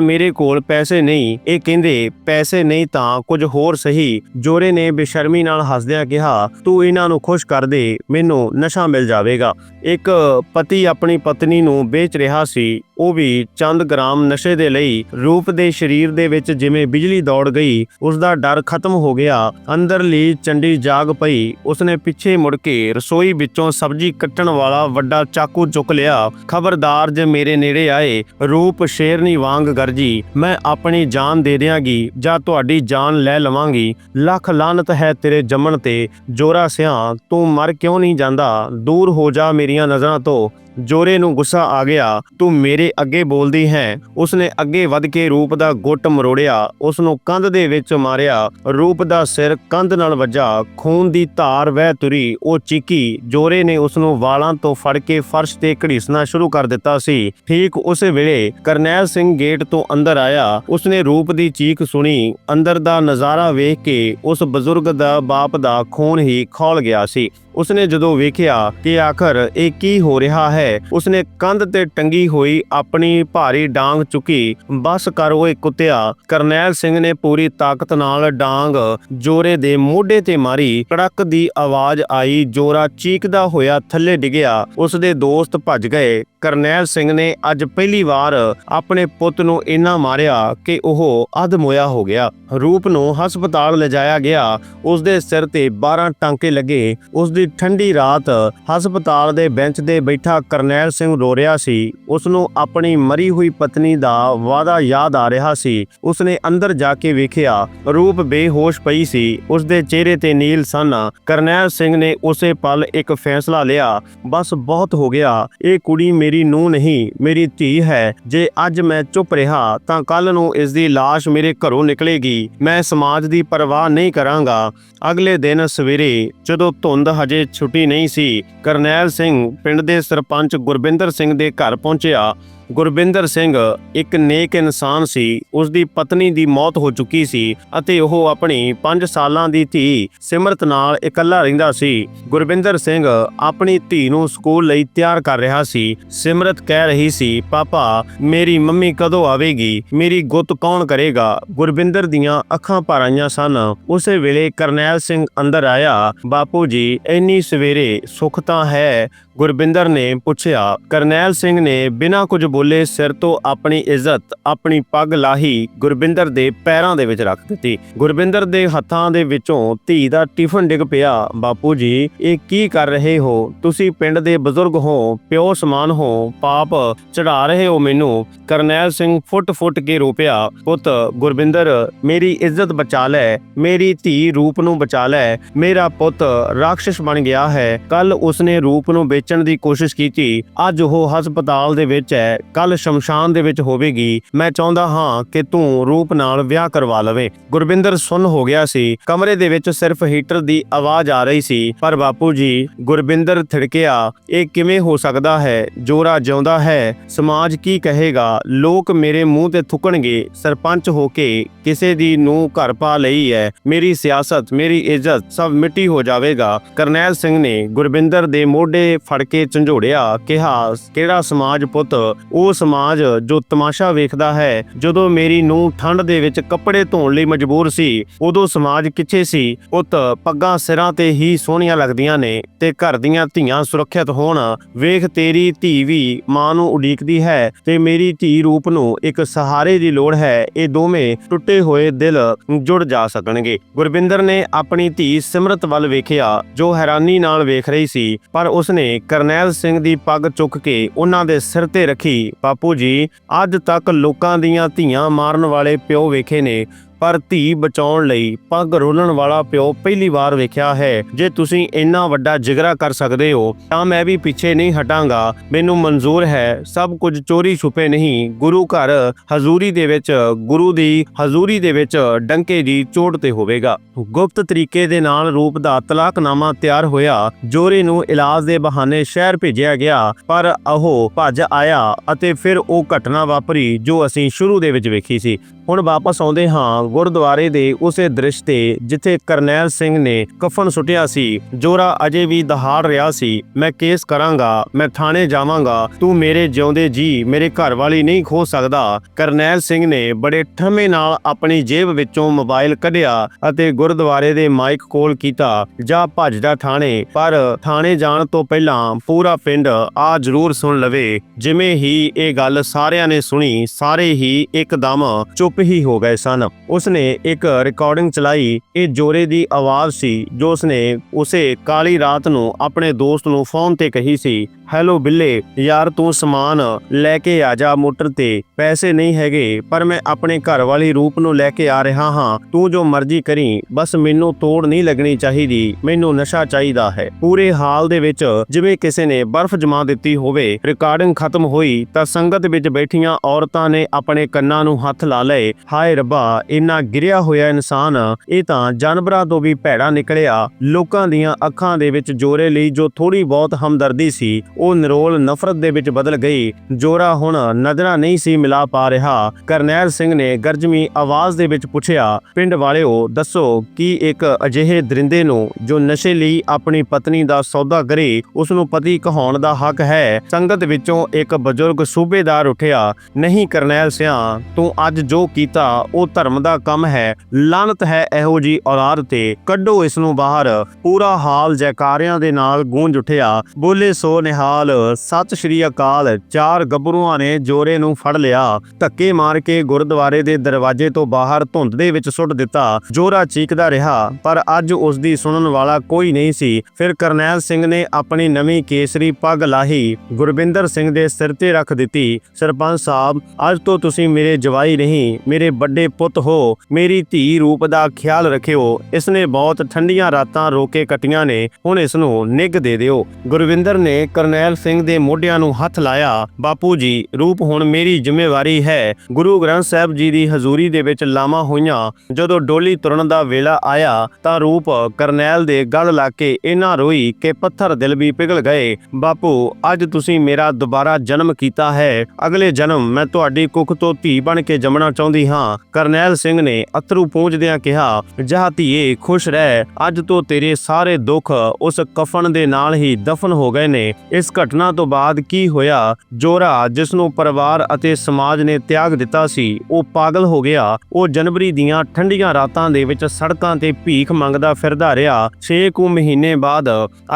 ਮੇਰੇ ਕੋਲ ਪੈਸੇ ਨਹੀਂ। ਇਹ ਕਹਿੰਦੇ, ਪੈਸੇ ਨਹੀਂ ਤਾਂ ਕੁਝ ਹੋਰ ਸਹੀ। ਜੋਰੇ ਨੇ ਬੇਸ਼ਰਮੀ ਨਾਲ ਹੱਸਦਿਆਂ ਕਿਹਾ, ਤੂੰ ਇਹਨਾਂ ਨੂੰ ਖੁਸ਼ ਕਰ ਦੇ, ਮੈਨੂੰ ਨਸ਼ਾ ਮਿਲ ਜਾਵੇਗਾ। ਇੱਕ ਪਤੀ ਆਪਣੀ ਪਤਨੀ ਨੂੰ ਵੇਚ ਰਿਹਾ ਸੀ। ਉਹ ਵੀ ਚੰਦ ਗ੍ਰਾਮ ਨਸ਼ੇ ਦੇ ਲਈ, ਰੂਪ ਦੇ ਸਰੀਰ ਦੇ ਵਿੱਚ ਜਿਵੇਂ ਬਿਜਲੀ ਦੌੜ ਗਈ ਉਸ ਦਾ ਡਰ ਖਤਮ ਹੋ ਗਿਆ। ਅੰਦਰਲੀ ਚੰਡੀ ਜਾਗ ਪਈ। ਉਸਨੇ ਪਿੱਛੇ ਮੁੜ ਕੇ ਰਸੋਈ ਵਿੱਚੋਂ ਸਬਜ਼ੀ ਕੱਟਣ ਵਾਲਾ ਵੱਡਾ ਚਾਕੂ ਚੁੱਕ ਲਿਆ। ਖਬਰਦਾਰ ਜੇ ਮੇਰੇ ਨੇੜੇ ਆਏ, ਰੂਪ ਸ਼ੇਰਨੀ ਵਾਂਗ ਗਰਜੀ, ਮੈਂ ਆਪਣੀ ਜਾਨ ਦੇ ਦਿਆਂਗੀ, ਜਾਂ ਤੁਹਾਡੀ ਜਾਨ ਲੈ ਲਵਾਂਗੀ। ਲੱਖ ਲਾਨਤ ਹੈ ਤੇਰੇ ਜੰਮਣ ਤੇ। ਜੋਰਾ ਸਿਆਂ ਤੂੰ ਮਰ ਕਿਉਂ ਨਹੀਂ ਜਾਂਦਾ? ਦੂਰ ਹੋ ਜਾ ਮੇਰੀਆਂ ਨਜ਼ਰਾਂ ਤੋਂ। ਜੋਰੇ ਨੂੰ ਗੁੱਸਾ ਆ ਗਿਆ, ਤੂੰ ਮੇਰੇ ਅੱਗੇ ਬੋਲਦੀ ਹੈ। ਉਸਨੇ ਅੱਗੇ ਵੱਧ ਕੇ ਰੂਪ ਦਾ ਗੁੱਟ ਮਰੋੜਿਆ ਉਸ ਨੂੰ ਕੰਧ ਦੇ ਵਿੱਚ ਮਾਰਿਆ, ਰੂਪ ਦਾ ਸਿਰ ਕੰਧ ਨਾਲ ਵੱਜਾ, ਖੂਨ ਦੀ ਧਾਰ ਵਹਿ ਤੁਰੀ, ਉਹ ਚੀਕੀ, ਜੋਰੇ ਨੇ ਉਸ ਨੂੰ ਵਾਲਾਂ ਤੋਂ ਫੜ ਕੇ ਫਰਸ਼ ਤੇ ਘੜੀਸਣਾ ਸ਼ੁਰੂ ਕਰ ਦਿੱਤਾ ਸੀ। ਠੀਕ ਉਸੇ ਵੇਲੇ ਕਰਨੈਲ ਸਿੰਘ ਗੇਟ ਤੋਂ ਅੰਦਰ ਆਇਆ, ਉਸਨੇ ਰੂਪ ਦੀ ਚੀਕ ਸੁਣੀ, ਅੰਦਰ ਦਾ ਨਜ਼ਾਰਾ ਵੇਖ ਕੇ ਉਸ ਬਜ਼ੁਰਗ ਦਾ ਬਾਪ ਦਾ ਖੂਨ ਹੀ ਖੋਲ ਗਿਆ ਸੀ। ਉਸਨੇ ਜਦੋਂ ਵੇਖਿਆ ਕਿ ਆਖਰ ਇਹ ਕੀ ਹੋ ਰਿਹਾ ਹੈ, ਉਸਨੇ ਕੰਧ ਤੇ ਟੰਗੀ ਹੋਈ ਆਪਣੀ ਭਾਰੀ ਡਾਂਗ ਚੁੱਕੀ। ਬਸ ਕਰ ਓਏ ਕੁੱਤਿਆ, ਕਰਨੈਲ ਸਿੰਘ ਨੇ ਪੂਰੀ ਤਾਕਤ ਨਾਲ ਡਾਂਗ ਜੋਰੇ ਦੇ ਮੋਢੇ ਤੇ ਮਾਰੀ। ਕੜਕ ਦੀ ਆਵਾਜ਼ ਆਈ, ਜੋਰਾ ਚੀਕਦਾ ਹੋਇਆ ਥੱਲੇ ਡਿੱਗਿਆ। ਉਸਦੇ ਦੋਸਤ ਭੱਜ ਗਏ। ਕਰਨੈਲ ਸਿੰਘ ਨੇ ਅੱਜ ਪਹਿਲੀ ਵਾਰ ਆਪਣੇ ਪੁੱਤ ਨੂੰ ਇੰਨਾ ਮਾਰਿਆ ਕਿ ਉਹ ਅਧਮੋਇਆ ਹੋ ਗਿਆ। ਰੂਪ ਨੂੰ ਹਸਪਤਾਲ ਲਿਜਾਇਆ ਗਿਆ। ਉਸਦੇ ਸਿਰ ਤੇ 12 ਟਾਂਕੇ ਲੱਗੇ। ਉਸਦੀ ਠੰਡੀ ਰਾਤ ਹਸਪਤਾਲ ਦੇ ਬੈਂਚ ਤੇ ਬੈਠਾ ਕਰਨੈਲ ਸਿੰਘ ਰੋ ਰਿਹਾ ਸੀ। ਉਸ ਨੂੰ ਆਪਣੀ ਮਰੀ ਹੋਈ ਪਤਨੀ ਦਾ ਵਾਅਦਾ ਯਾਦ ਆ ਰਿਹਾ ਸੀ। ਉਸ ਨੇ ਅੰਦਰ ਜਾ ਕੇ ਵੇਖਿਆ, ਰੂਪ ਬੇਹੋਸ਼ ਪਈ ਸੀ। ਉਸ ਦੇ ਚਿਹਰੇ ਤੇ ਨੀਲ ਸਨ। ਕਰਨੈਲ ਸਿੰਘ ਨੇ ਉਸੇ ਪਲ ਇੱਕ ਫੈਸਲਾ ਲਿਆ, ਬਸ ਬਹੁਤ ਹੋ ਗਿਆ। ਇਹ ਕੁੜੀ ਮੇਰੀ ਨੂੰਹ ਨਹੀਂ, ਮੇਰੀ ਧੀ ਹੈ। ਜੇ ਅੱਜ ਮੈਂ ਚੁੱਪ ਰਿਹਾ, ਤਾਂ ਕੱਲ ਨੂੰ ਇਸ ਦੀ লাশ ਮੇਰੇ ਘਰੋਂ ਨਿਕਲੇਗੀ। ਮੈਂ ਸਮਾਜ ਦੀ ਪਰਵਾਹ ਨਹੀਂ ਕਰਾਂਗਾ। ਅਗਲੇ ਦਿਨ ਸਵੇਰੇ ਜਦੋਂ ਧੁੰਦ ਹਜੇ ਛੁੱਟੀ ਨਹੀਂ ਸੀ। ਕਰਨੈਲ ਸਿੰਘ ਪਿੰਡ ਦੇ ਸਰਪੰਚ ਗੁਰਬਿੰਦਰ ਸਿੰਘ ਦੇ ਘਰ ਪਹੁੰਚਿਆ। ਗੁਰਬਿੰਦਰ ਸਿੰਘ ਇੱਕ ਨੇਕ ਇਨਸਾਨ ਸੀ ਉਸ ਦੀ ਪਤਨੀ ਦੀ ਮੌਤ ਹੋ ਚੁੱਕੀ ਸੀ ਅਤੇ ਉਹ ਆਪਣੀ 5 ਸਾਲਾਂ ਦੀ ਧੀ ਸਿਮਰਤ ਨਾਲ ਇਕੱਲਾ ਰਹਿੰਦਾ ਸੀ। ਗੁਰਬਿੰਦਰ ਸਿੰਘ ਆਪਣੀ ਧੀ ਨੂੰ ਸਕੂਲ ਲਈ ਤਿਆਰ ਕਰ ਰਿਹਾ ਸੀ। ਸਿਮਰਤ ਕਹਿ ਰਹੀ ਸੀ, ਪਾਪਾ, ਮੇਰੀ ਮੰਮੀ ਕਦੋਂ ਆਵੇਗੀ? ਮੇਰੀ ਗੁੱਤ ਕੌਣ ਕਰੇਗਾ? ਗੁਰਬਿੰਦਰ ਦੀਆਂ ਅੱਖਾਂ ਭਰ ਆਈਆਂ ਸਨ। ਉਸੇ ਵੇਲੇ ਕਰਨੈਲ ਸਿੰਘ ਅੰਦਰ ਆਇਆ, ਬਾਪੂ ਜੀ, ਇੰਨੀ ਸਵੇਰੇ ਸੁੱਖ ਤਾਂ ਹੈ ਗੁਰਬਿੰਦਰ ਨੇ ਪੁੱਛਿਆ, ਕਰਨੈਲ ਸਿੰਘ ਨੇ ਬਿਨਾਂ ਕੁਝ ਬੋਲੇ ਸਿਰ ਤੋਂ ਆਪਣੀ ਇੱਜ਼ਤ, ਆਪਣੀ ਪੱਗ ਲਾਹੀ ਗੁਰਬਿੰਦਰ ਦੇ ਪੈਰਾਂ ਦੇ ਵਿੱਚ ਰੱਖ ਦਿੱਤੀ। ਗੁਰਬਿੰਦਰ ਦੇ ਹੱਥਾਂ ਦੇ ਵਿੱਚੋਂ ਧੀ ਦਾ ਟਿਫਨ ਡਿੱਗ ਪਿਆ। ਬਾਪੂ ਜੀ, ਇਹ ਕੀ ਕਰ ਰਹੇ ਹੋ? ਤੁਸੀਂ ਪਿੰਡ ਦੇ ਬਜ਼ੁਰਗ ਹੋ, ਪਿਓ ਸਮਾਨ ਹੋ, ਪਾਪ ਚੜਾ ਰਹੇ ਹੋ ਮੈਨੂੰ। ਕਰਨੈਲ ਸਿੰਘ ਫੁੱਟ-ਫੁੱਟ ਕੇ ਰੋਪਿਆ, ਪੁੱਤ, ਗੁਰਬਿੰਦਰ, ਮੇਰੀ ਇੱਜ਼ਤ ਬਚਾ ਲੈ, ਮੇਰੀ ਧੀ ਰੂਪ ਨੂੰ ਬਚਾ ਲੈ, ਮੇਰਾ ਪੁੱਤ ਰਾਖਸ਼ ਬਣ ਗਿਆ ਹੈ ਕੱਲ ਉਸਨੇ ਰੂਪ ਨੂੰ ਵੇਚਣ ਦੀ ਕੋਸ਼ਿਸ਼ ਕੀਤੀ, ਅੱਜ ਉਹ ਹਸਪਤਾਲ ਦੇ ਵਿੱਚ ਹੈ ਕੱਲ ਸ਼ਮਸ਼ਾਨ ਦੇ ਵਿੱਚ ਹੋਵੇਗੀ। ਮੈਂ ਚਾਹੁੰਦਾ ਹਾਂ ਕਿ ਤੂੰ ਰੂਪ ਨਾਲ ਵਿਆਹ ਕਰਵਾ ਲਵੇਂ। ਗੁਰਬਿੰਦਰ ਸੁੰਨ ਹੋ ਗਿਆ ਸੀ। ਕਮਰੇ ਦੇ ਵਿੱਚ ਸਿਰਫ ਹੀਟਰ ਦੀ ਆਵਾਜ਼ ਆ ਰਹੀ ਸੀ, ਪਰ ਬਾਪੂ ਜੀ, ਗੁਰਬਿੰਦਰ ਥਿੜਕਿਆ, ਇਹ ਕਿਵੇਂ ਹੋ ਸਕਦਾ ਹੈ? ਜੋਰਾ ਜਿਉਂਦਾ ਹੈ। ਸਮਾਜ ਕੀ ਕਹੇਗਾ? ਲੋਕ ਮੇਰੇ ਮੂੰਹ ਤੇ ਥੁੱਕਣਗੇ। ਸਰਪੰਚ ਹੋ ਕੇ ਕਿਸੇ ਦੀ ਨੂੰ ਘਰ ਪਾ ਲਈ ਹੈ। ਮੇਰੀ ਸਿਆਸਤ, ਮੇਰੀ ਇੱਜ਼ਤ ਸਭ ਮਿੱਟੀ ਹੋ ਜਾਵੇਗਾ। ਕਰਨੈਲ ਸਿੰਘ ਨੇ ਗੁਰਬਿੰਦਰ ਦੇ ਮੋਢੇ ਫੜ ਕੇ ਝੰਜੋੜਿਆ, ਕਿਹਾ, ਕਿਹੜਾ ਸਮਾਜ ਪੁੱਤ? ਉਹ ਸਮਾਜ ਜੋ ਤਮਾਸ਼ਾ ਵੇਖਦਾ ਹੈ। ਜਦੋਂ ਮੇਰੀ ਨੂੰ ਠੰਡ ਦੇ ਵਿੱਚ ਕੱਪੜੇ ਧੋਣ ਲਈ ਮਜਬੂਰ ਸੀ, ਉਦੋਂ ਸਮਾਜ ਕਿੱਥੇ ਸੀ। ਪੁੱਤ, ਪੱਗਾਂ ਸਿਰਾਂ ਤੇ ਹੀ ਸੋਹਣੀਆਂ ਲੱਗਦੀਆਂ ਨੇ ਤੇ ਘਰ ਦੀਆਂ ਧੀਆਂ ਸੁਰੱਖਿਅਤ ਹੋਣ। ਵੇਖ, ਤੇਰੀ ਧੀ ਵੀ ਮਾਂ ਨੂੰ ਉਡੀਕਦੀ ਹੈ ਤੇ ਮੇਰੀ ਧੀ ਰੂਪ ਨੂੰ ਇੱਕ ਸਹਾਰੇ ਦੀ ਲੋੜ ਹੈ। ਇਹ ਦੋਵੇਂ ਟੁੱਟੇ ਹੋਏ ਦਿਲ ਜੁੜ ਜਾ ਸਕਣਗੇ। ਗੁਰਬਿੰਦਰ ਨੇ ਆਪਣੀ ਧੀ ਸਿਮਰਤ ਵੱਲ ਵੇਖਿਆ, ਜੋ ਹੈਰਾਨੀ ਨਾਲ ਵੇਖ ਰਹੀ ਸੀ, ਪਰ ਉਸਨੇ ਕਰਨੈਲ ਸਿੰਘ ਦੀ ਪੱਗ ਚੁੱਕ ਕੇ ਉਹਨਾਂ ਦੇ ਸਿਰ ਤੇ ਰੱਖੀ। ਬਾਪੂ ਜੀ, ਅੱਜ ਤੱਕ ਲੋਕਾਂ ਦੀਆਂ ਧੀਆਂ ਮਾਰਨ ਵਾਲੇ ਪਿਓ ਵੇਖੇ ਨੇ। ਪਰ ਧੀ ਬਚਾਉਣ ਲਈ ਪੱਗ ਰੋਲਣ ਵਾਲਾ ਪਿਓ ਪਹਿਲੀ ਵਾਰ ਵੇਖਿਆ ਹੈ। ਜੇ ਤੁਸੀਂ ਇੰਨਾ ਵੱਡਾ ਜਿਗਰਾ ਕਰ ਸਕਦੇ ਹੋ, ਤਾਂ ਮੈਂ ਵੀ ਪਿੱਛੇ ਨਹੀਂ ਹਟਾਂਗਾ। ਮੈਨੂੰ ਮਨਜ਼ੂਰ ਹੈ, ਸਭ ਕੁਝ ਚੋਰੀ ਛੁਪੇ ਨਹੀਂ। ਗੁਰੂ ਘਰ ਹਜ਼ੂਰੀ ਦੇ ਵਿੱਚ, ਗੁਰੂ ਦੀ ਹਜ਼ੂਰੀ ਦੇ ਵਿੱਚ ਡੰਕੇ ਦੀ ਚੋਟ ਤੇ ਹੋਵੇਗਾ। ਗੁਪਤ ਤਰੀਕੇ ਦੇ ਨਾਲ ਰੂਪ ਦਾ ਤਲਾਕਨਾਮਾ ਤਿਆਰ ਹੋਇਆ। ਜੋਰੇ ਨੂੰ ਇਲਾਜ ਦੇ ਬਹਾਨੇ ਸ਼ਹਿਰ ਭੇਜਿਆ ਗਿਆ, ਪਰ ਉਹ ਭੱਜ ਆਇਆ ਅਤੇ ਫਿਰ ਉਹ ਘਟਨਾ ਵਾਪਰੀ ਜੋ ਅਸੀਂ ਸ਼ੁਰੂ ਦੇ ਵਿੱਚ ਵੇਖੀ ਸੀ। ਹੁਣ ਵਾਪਸ ਆਉਂਦੇ ਹਾਂ ਗੁਰਦੁਆਰੇ ਦੇ ਉਸੇ ਦ੍ਰਿਸ਼ ਤੇ, ਜਿੱਥੇ ਕਰਨੈਲ ਸਿੰਘ ਨੇ ਕਫਨ ਸੁੱਟਿਆ ਸੀ। ਜੋਰਾ ਅਜੇ ਵੀ ਦਹਾੜ ਰਿਹਾ ਸੀ, ਮੈਂ ਕੇਸ ਕਰਾਂਗਾ, ਮੈਂ ਥਾਣੇ ਜਾਵਾਂਗਾ, ਤੂੰ ਮੇਰੇ ਜਿਉਂਦੇ ਜੀ, ਮੇਰੇ ਘਰ ਵਾਲੀ ਨਹੀਂ ਖੋ ਸਕਦਾ। ਕਰਨੈਲ ਸਿੰਘ ਨੇ ਬੜੇ ਠਰਮੇ ਨਾਲ ਆਪਣੀ ਜੇਬ ਵਿੱਚੋਂ ਮੋਬਾਈਲ ਕੱਢਿਆ ਅਤੇ ਗੁਰਦੁਆਰੇ ਦੇ ਮਾਈਕ ਕੋਲ ਕੀਤਾ, ਜਾ ਭੱਜਦਾ ਥਾਣੇ, ਪਰ ਥਾਣੇ ਜਾਣ ਤੋਂ ਪਹਿਲਾਂ ਪੂਰਾ ਪਿੰਡ ਆ ਜ਼ਰੂਰ ਸੁਣ ਲਵੇ। ਜਿਵੇਂ ਹੀ ਇਹ ਗੱਲ ਸਾਰਿਆਂ ਨੇ ਸੁਣੀ, ਸਾਰੇ ਹੀ ਇੱਕਦਮ ਚੁੱਪ ਹੀ ਹੋ ਗਏ ਸਨ। ਉਸਨੇ ਇੱਕ ਰਿਕਾਰਡਿੰਗ ਚਲਾਈ। ਇਹ ਜੋਰੇ ਦੀ ਆਵਾਜ਼ ਸੀ, ਜੋ ਉਸਨੇ ਉਸੇ ਕਾਲੀ ਰਾਤ ਨੂੰ ਆਪਣੇ ਦੋਸਤ ਨੂੰ ਫੋਨ ਤੇ ਕਹੀ ਸੀ। ਹੈਲੋ ਬਿੱਲੇ, ਯਾਰ ਤੂੰ ਸਮਾਨ ਲੈ ਕੇ ਆ ਜਾ ਮੋਟਰ ਤੇ। ਪੈਸੇ ਨਹੀਂ ਹੈਗੇ, ਪਰ ਮੈਂ ਆਪਣੇ ਘਰ ਵਾਲੀ ਰੂਪ ਨੂੰ ਲੈ ਕੇ ਆ ਰਿਹਾ ਹਾਂ। ਤੂੰ ਜੋ ਮਰਜ਼ੀ ਕਰੀ, ਬਸ ਮੈਨੂੰ ਤੋੜ ਨਹੀਂ ਲੱਗਣੀ ਚਾਹੀਦੀ, ਮੈਨੂੰ ਨਸ਼ਾ ਚਾਹੀਦਾ ਹੈ। ਪੂਰੇ ਹਾਲ ਦੇ ਵਿੱਚ, ਜਿਵੇਂ ਕਿਸੇ ਨੇ ਬਰਫ਼ ਜਮਾ ਦਿੱਤੀ ਹੋਵੇ, ਰਿਕਾਰਡਿੰਗ ਖਤਮ ਹੋਈ, ਤਾਂ ਸੰਗਤ ਵਿੱਚ ਬੈਠੀਆਂ ਔਰਤਾਂ ਨੇ ਆਪਣੇ ਕੰਨਾਂ ਨੂੰ ਹੱਥ ਲਾ ਲਏ। ਹਾਏ ਰੱਬਾ, ਇੰਨਾ ਗਿਰਿਆ ਹੋਇਆ ਇਨਸਾਨ, ਇਹ ਤਾਂ ਜਾਨਵਰਾਂ ਤੋਂ ਵੀ ਭੈੜਾ ਨਿਕਲਿਆ। ਲੋਕਾਂ ਦੀਆਂ ਅੱਖਾਂ ਦੇ ਵਿੱਚ ਜੋਰੇ ਲਈ ਜੋ ਥੋੜੀ ਬਹੁਤ ਹਮਦਰਦੀ ਸੀ ਉਹ ਨਿਰੋਲ ਨਫ਼ਰਤ ਦੇ ਵਿੱਚ ਬਦਲ ਗਈ। ਜੋਰਾ ਹੁਣ ਨਜ਼ਰਾਂ ਨਹੀਂ ਸੀ ਮਿਲਾ ਪਾ ਰਿਹਾ। ਕਰਨੈਲ ਸਿੰਘ ਨੇ ਗਰਜਵੀਂ ਆਵਾਜ਼ ਦੇ ਵਿੱਚ ਪੁੱਛਿਆ, ਪਿੰਡ ਵਾਲਿਓ, ਦੱਸੋ ਕਿ ਇੱਕ ਅਜਿਹੇ ਦਰਿੰਦੇ ਨੂੰ ਜੋ ਨਸ਼ੇ ਲਈ ਆਪਣੀ ਪਤਨੀ ਦਾ ਸੌਦਾ ਕਰੇ ਉਸ ਨੂੰ ਪਤੀ ਕਹਾਉਣ ਦਾ ਹੱਕ ਹੈ? ਸੰਗਤ ਵਿੱਚੋਂ ਇੱਕ ਬਜ਼ੁਰਗ ਸੂਬੇਦਾਰ ਉੱਠਿਆ, ਨਹੀਂ ਕਰਨੈਲ ਸਿਆ, ਤੂੰ ਅੱਜ ਜੋ ਕੀਤਾ, ਉਹ ਧਰਮ ਦਾ ਕੰਮ ਹੈ। ਲਾਨਤ ਹੈ ਇਹੋ ਜੀ ਔਲਾਦ ਤੇ। ਕੱਢੋ ਇਸ ਨੂੰ ਬਾਹਰ। ਪੂਰਾ ਹਾਲ ਜੈਕਾਰਿਆਂ ਦੇ ਨਾਲ ਗੂੰਜ ਉੱਠਿਆ। ਬੋਲੇ ਸੋ ਨਿਹਾਲ ਸਤਿ ਸ਼੍ਰੀ ਅਕਾਲ। ਚਾਰ ਗੱਭਰੂਆਂ ਨੇ ਜੋਰੇ ਨੂੰ ਫੜ ਲਿਆ। ਧੱਕੇ ਮਾਰ ਕੇ ਗੁਰਦੁਆਰੇ ਦੇ ਦਰਵਾਜ਼ੇ ਤੋਂ ਬਾਹਰ ਧੁੰਦ ਦੇ ਵਿੱਚ ਸੁੱਟ ਦਿੱਤਾ। ਜੋਰਾ ਚੀਕਦਾ ਰਿਹਾ, ਪਰ ਅੱਜ ਉਸ ਦੀ ਸੁਣਨ ਵਾਲਾ ਕੋਈ ਨਹੀਂ ਸੀ। ਫਿਰ ਕਰਨੈਲ ਸਿੰਘ ਨੇ ਆਪਣੀ ਨਵੀਂ ਕੇਸਰੀ ਪੱਗ ਲਾਹੀ। ਗੁਰਬਿੰਦਰ ਸਿੰਘ ਦੇ ਸਿਰ ਤੇ ਰੱਖ ਦਿੱਤੀ। ਸਰਪੰਚ ਸਾਹਿਬ, ਅੱਜ ਤੋਂ ਤੁਸੀਂ ਮੇਰੇ ਜਵਾਈ ਨਹੀਂ, ਮੇਰੇ ਵੱਡੇ ਪੁੱਤ ਹੋ। ਮੇਰੀ ਧੀ ਰੂਪ ਦਾ ਖਿਆਲ ਰੱਖਿਓ। ਇਸ ਨੇ ਬਹੁਤ ਠੰਡੀਆਂ ਰਾਤਾਂ ਰੋਕੇ ਕਟੀਆਂ ਨੇ। ਹੁਣ ਇਸ ਨੂੰ ਨਿੱਘ ਦੇ ਦਿਓ। ਗੁਰਵਿੰਦਰ ਨੇ ਕਰਨੈਲ ਸਿੰਘ ਦੇ ਮੋਢਿਆਂ ਨੂੰ ਹੱਥ ਲਾਇਆ, ਬਾਪੂ ਜੀ, ਰੂਪ ਹੁਣ ਮੇਰੀ ਜ਼ਿੰਮੇਵਾਰੀ ਹੈ। ਗੁਰੂ ਗ੍ਰੰਥ ਸਾਹਿਬ ਜੀ ਦੀ ਹਜ਼ੂਰੀ ਦੇ ਵਿੱਚ ਲਾਵਾਂ ਹੋਈਆਂ। ਜਦੋਂ ਡੋਲੀ ਤੁਰਨ ਦਾ ਵੇਲਾ ਆਇਆ, ਤਾਂ ਰੂਪ ਕਰਨੈਲ ਦੇ ਗਲ ਲਾ ਕੇ ਇਹਨਾਂ ਰੋਈ ਕਿ ਪੱਥਰ ਦਿਲ ਵੀ ਪਿਘਲ ਗਏ। ਬਾਪੂ, ਅੱਜ ਤੁਸੀਂ ਮੇਰਾ ਦੁਬਾਰਾ ਜਨਮ ਕੀਤਾ ਹੈ। ਅਗਲੇ ਜਨਮ ਮੈਂ ਤੁਹਾਡੀ ਕੁੱਖ ਤੋਂ ਧੀ ਬਣ ਕੇ ਜੰਮਣਾ ਚਾਹੁੰਦੀ ਹਾਂ। ਕਰਨੈਲ ਸਿੰਘ ਨੇ ਅਥਰੂ ਪੂੰਝਦਿਆਂ ਕਿਹਾ ਜਾ ਧੀਏ, ਖੁਸ਼ ਰਹਿ। ਅੱਜ ਤੋਂ ਤੇਰੇ ਸਾਰੇ ਦੁੱਖ ਉਸ ਕਫਨ ਦੇ ਨਾਲ ਹੀ ਦਫਨ ਹੋ ਗਏ ਨੇ। ਇਸ ਘਟਨਾ ਤੋਂ ਬਾਅਦ ਕੀ ਹੋਇਆ ਜੋਰਾ ਜਿਸ ਨੂੰ ਪਰਿਵਾਰ ਅਤੇ ਸਮਾਜ ਨੇ ਤਿਆਗ ਦਿੱਤਾ ਸੀ, ਉਹ ਪਾਗਲ ਹੋ ਗਿਆ। ਉਹ ਜਨਵਰੀ ਦੀਆਂ ਠੰਡੀਆਂ ਰਾਤਾਂ ਦੇ ਵਿੱਚ ਸੜਕਾਂ ਤੇ ਭੀਖ ਮੰਗਦਾ ਫਿਰਦਾ ਰਿਹਾ। 6 ਕੁ ਮਹੀਨੇ ਬਾਅਦ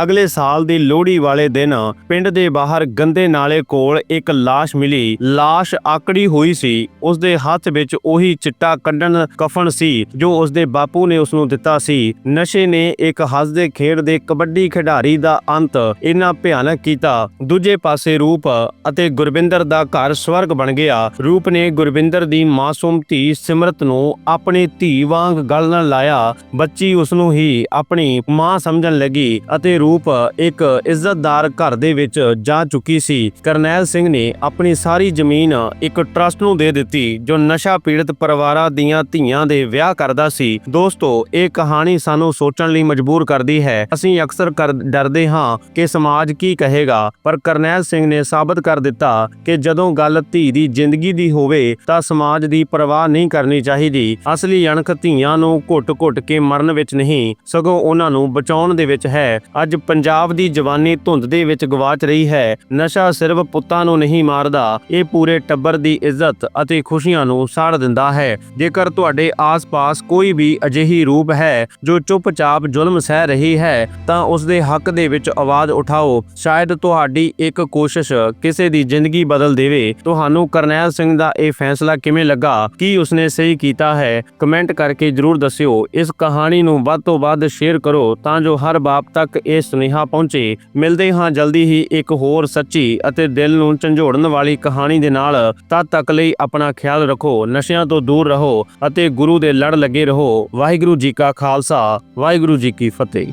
ਅਗਲੇ ਸਾਲ ਦੀ ਲੋਹੜੀ ਵਾਲੇ ਦਿਨ ਪਿੰਡ ਦੇ ਬਾਹਰ ਗੰਦੇ ਨਾਲੇ ਕੋਲ ਇੱਕ ਲਾਸ਼ ਮਿਲੀ। ਲਾਸ਼ ਆਕੜੀ ਹੋਈ ਸੀ। ਉਸ ਦੇ ਹੱਥ ਵਿੱਚ ਉਹੀ ਚਿੱਟਾ ਕੱਢਣ ਕਫਨ ਸੀ, ਜੋ ਉਸ ਦੇ ਬਾਪੂ ਨੇ ਉਸ ਨੂੰ ਦਿੱਤਾ ਸੀ। ਨਸ਼ੇ ਨੇ ਇੱਕ ਹੱਸਦੇ ਖੇਡ ਦੇ ਕਬੱਡੀ ਖਿਡਾਰੀ ਦਾ ਅੰਤ। ਇੰਨਾ ਭਿਆਨਕ ਕੀਤਾ। ਦੂਜੇ ਪਾਸੇ ਰੂਪ ਅਤੇ ਗੁਰਵਿੰਦਰ ਦਾ ਘਰ ਸਵਰਗ ਬਣ ਗਿਆ। ਰੂਪ ਨੇ ਗੁਰਵਿੰਦਰ ਦੀ ਮਾਸੂਮ ਧੀ ਸਿਮਰਤ ਨੂੰ ਆਪਣੀ ਧੀ ਵਾਂਗ ਗਲ ਨਾਲ ਲਾਇਆ। ਬੱਚੀ ਉਸ ਨੂੰ ਹੀ ਆਪਣੀ ਮਾਂ ਸਮਝਣ ਲੱਗੀ ਅਤੇ ਰੂਪ ਇੱਕ ਇੱਜ਼ਤਦਾਰ ਘਰ ਦੇ ਵਿੱਚ ਜਾ ਚੁੱਕੀ ਸੀ। ਕਰਨੈਲ ਸਿੰਘ ਨੇ ਆਪਣੀ ਸਾਰੀ ਜ਼ਮੀਨ ਇੱਕ ਟਰਸਟ ਨੂੰ ਦੇ ਦਿੱਤੀ, ਜੋ ਨਸ਼ਾ ਪੀੜਤ ਪਰਿਵਾਰਾਂ ਦੀਆਂ ਧੀਆਂ ਦੇ ਵਿਆਹ ਕਰਦਾ ਸੀ। ਦੋਸਤੋ, ਇਹ ਕਹਾਣੀ ਸਾਨੂੰ ਸੋਚਣ ਲਈ ਮਜਬੂਰ ਕਰਦੀ ਹੈ। ਅਸੀਂ ਅਕਸਰ ਕਰ, ਡਰਦੇ ਹਾਂ ਕਿ ਸਮਾਜ ਕੀ ਕਹੇ ਕਹੇਗਾ ਪਰ ਕਰਨੈਲ ਸਿੰਘ ਨੇ ਸਾਬਤ ਕਰ ਦਿੱਤਾ ਕਿ ਜਦੋਂ ਗੱਲ ਧੀ ਦੀ ਜ਼ਿੰਦਗੀ ਦੀ ਹੋਵੇ ਤਾਂ ਸਮਾਜ ਦੀ ਪਰਵਾਹ ਨਹੀਂ ਕਰਨੀ ਚਾਹੀਦੀ। ਅਸਲੀ ਅਣਖ ਧੀਆਂ ਨੂੰ ਘੁੱਟ-ਘੁੱਟ ਕੇ ਮਰਨ ਵਿੱਚ ਨਹੀਂ, ਸਗੋਂ ਉਹਨਾਂ ਨੂੰ ਬਚਾਉਣ ਦੇ ਵਿੱਚ ਹੈ। ਅੱਜ ਪੰਜਾਬ ਦੀ ਜਵਾਨੀ ਧੁੰਦ ਦੇ ਵਿੱਚ ਗਵਾਚ ਰਹੀ ਹੈ। ਨਸ਼ਾ ਸਿਰਫ ਪੁੱਤਾਂ ਨੂੰ ਨਹੀਂ ਮਾਰਦਾ, ਇਹ ਪੂਰੇ ਟੱਬਰ ਦੀ ਇੱਜ਼ਤ ਅਤੇ ਖੁਸ਼ੀਆਂ ਨੂੰ ਸਾੜ ਦਿੰਦਾ ਹੈ। ਜੇਕਰ ਤੁਹਾਡੇ ਆਸ-ਪਾਸ ਕੋਈ ਵੀ ਅਜਿਹੀ ਰੂਪ ਹੈ ਜੋ ਚੁੱਪਚਾਪ ਜ਼ੁਲਮ ਸਹਿ ਰਹੀ ਹੈ, ਤਾਂ ਉਸ ਦੇ ਹੱਕ ਦੇ ਵਿੱਚ ਆਵਾਜ਼ ਉਠਾਓ। ਸ਼ਾਇਦ ਸ਼ਾਇਦ ਤੁਹਾਡੀ ਇੱਕ ਕੋਸ਼ਿਸ਼ ਕਿਸੇ ਦੀ ਜ਼ਿੰਦਗੀ ਬਦਲ ਦੇਵੇ, ਤੁਹਾਨੂੰ ਕਰਨੈਲ ਸਿੰਘ ਦਾ ਇਹ ਫੈਸਲਾ ਕਿਵੇਂ ਲੱਗਾ? ਕੀ ਉਸਨੇ ਸਹੀ ਕੀਤਾ ਹੈ? ਕਮੈਂਟ ਕਰਕੇ ਜਰੂਰ ਦੱਸਿਓ। ਇਸ ਕਹਾਣੀ ਨੂੰ ਵੱਧ ਤੋਂ ਵੱਧ ਸ਼ੇਅਰ ਕਰੋ ਤਾਂ ਜੋ ਹਰ ਬਾਪ ਤੱਕ ਇਹ ਸੁਨੇਹਾ ਪਹੁੰਚੇ। ਮਿਲਦੇ ਹਾਂ ਜਲਦੀ ਹੀ ਇੱਕ ਹੋਰ ਸੱਚੀ ਅਤੇ ਦਿਲ ਨੂੰ ਝੰਜੋੜਨ ਵਾਲੀ ਕਹਾਣੀ ਦੇ ਨਾਲ। ਤਦ ਤੱਕ ਲਈ ਆਪਣਾ ਖਿਆਲ ਰੱਖੋ, ਨਸ਼ਿਆਂ ਤੋਂ ਦੂਰ ਰਹੋ ਅਤੇ ਗੁਰੂ ਦੇ ਲੜ ਲੱਗੇ ਰਹੋ। ਵਾਹਿਗੁਰੂ ਜੀ ਕਾ ਖਾਲਸਾ, ਵਾਹਿਗੁਰੂ ਜੀ ਕੀ ਫਤਿਹ।